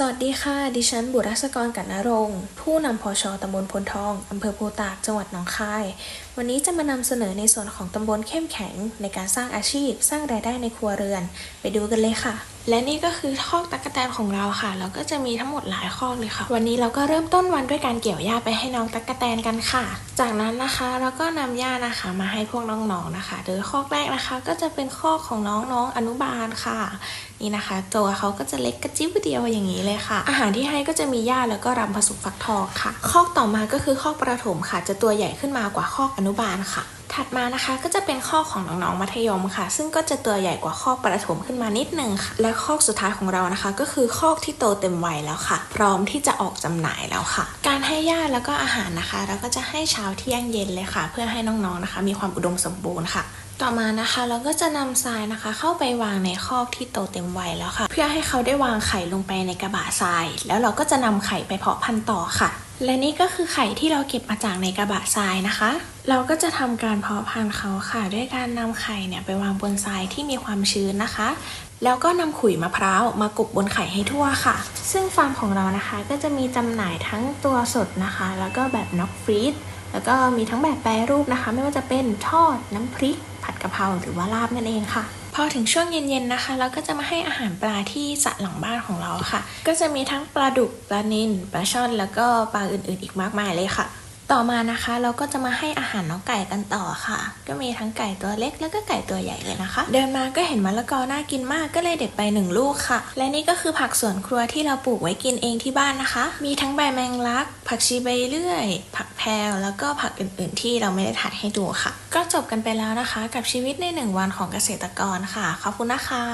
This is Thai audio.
สวัสดีค่ะ ดิฉัน บุรัศกรกันนรงค์ผู้นำพชตำบลพลทอง อำเภอโพตาก จังหวัดหนองคาย วันนี้จะมานำเสนอในส่วนของตำบลเข้มแข็ง ในการสร้างอาชีพ สร้างรายได้ในครัวเรือน ไปดูกันเลยค่ะ และนี่ก็คือคอกตั๊กแตนของเราค่ะแล้วก็จะมีทั้งหมดหลายคอกเลยค่ะ วันนี้เราก็เริ่มต้นวันด้วยการเกี่ยวหญ้าไปให้น้องตั๊กแตนกันค่ะ จากนั้นนะคะเราก็นำหญ้านะคะมาให้พวกน้องๆนะคะ โดยคอกแรกนะคะ ก็จะเป็นคอกของน้องๆอนุบาลค่ะ นี่นะคะ ตัวเขาก็จะเล็กกระจิ๊บเดียวอย่างนี้เลยค่ะ อาหารที่ให้ก็จะมีหญ้าแล้วก็รำผสมฟักทองค่ะ คอกต่อมาก็คือคอกประถมค่ะ จะตัวใหญ่ขึ้นมากว่าคอกอนุบาลค่ะ ถัดมานะคะก็จะเป็นคอของน้องๆมัธยมค่ะ ซึ่งก็จะตัวใหญ่กว่าคอประถมขึ้นมานิดนึงค่ะ และคอสุดท้ายของเรานะคะ ก็คือคอที่โตเต็มวัยแล้วค่ะ พร้อมที่จะออกจำหน่ายแล้วค่ะ การให้หญ้าแล้วก็อาหารนะคะ เราก็จะให้เช้าเที่ยงเย็นเลยค่ะ เพื่อให้น้องๆนะคะ มีความอุดมสมบูรณ์ค่ะต่อมานะคะเราก็จะนำทรายนะคะ เข้าไปวางในคอกที่โตเต็มวัยแล้วค่ะ เพื่อให้เขาได้วางไข่ลงไปในกระบะทราย แล้วเราก็จะนำไข่ไปเพาะพันธุ์ต่อค่ะ และนี่ก็คือไข่ที่เราเก็บมาจากในกระบะทรายนะคะ เราก็จะทำการเพาะพันธุ์เขาค่ะ ด้วยการนำไข่เนี่ยไปวางบนทรายที่มีความชื้นนะคะ แล้วก็นำขุยมะพร้าวมากบบนไข่ให้ทั่วค่ะ ซึ่งฟาร์มของเรานะคะก็จะมีจำหน่ายทั้งตัวสดนะคะ แล้วก็แบบน็อกฟรีซแล้วก็มีทั้งแบบแปรรูปนะคะ ไม่ว่าจะเป็นทอดน้ำพริก ผัดกะเพราหรือว่าลาบนั่นเองค่ะ อถึงช่วงเย็นๆนะคะ เราก็จะมาให้อาหารปลาที่สระหลังบ้านของเราค่ะ ก็จะมีทั้งปลาดุกปลานิลปลาช่อนแล้วก็ปลาอื่นๆอีกมากมายเลยค่ะ ต่อมานะคะเราก็จะมาให้อาหารน้องไก่กันต่อค่ะ ก็มีทั้งไก่ตัวเล็กแล้วก็ไก่ตัวใหญ่เลยนะคะ เดินมาก็เห็นมะละกอน่ากินมากก็เลยเด็ดไปหนึ่งลูกค่ะ และนี่ก็คือผักสวนครัวที่เราปลูกไว้กินเองที่บ้านนะคะ มีทั้งใบแมงลัก ผักชีใบเลื่อย ผักแพรวแล้วก็ผักอื่น ๆ ที่เราไม่ได้ถ่ายให้ดูค่ะ ก็จบกันไปแล้วนะคะ กับชีวิตในหนึ่งวันของเกษตรกรค่ะขอบคุณนะคะ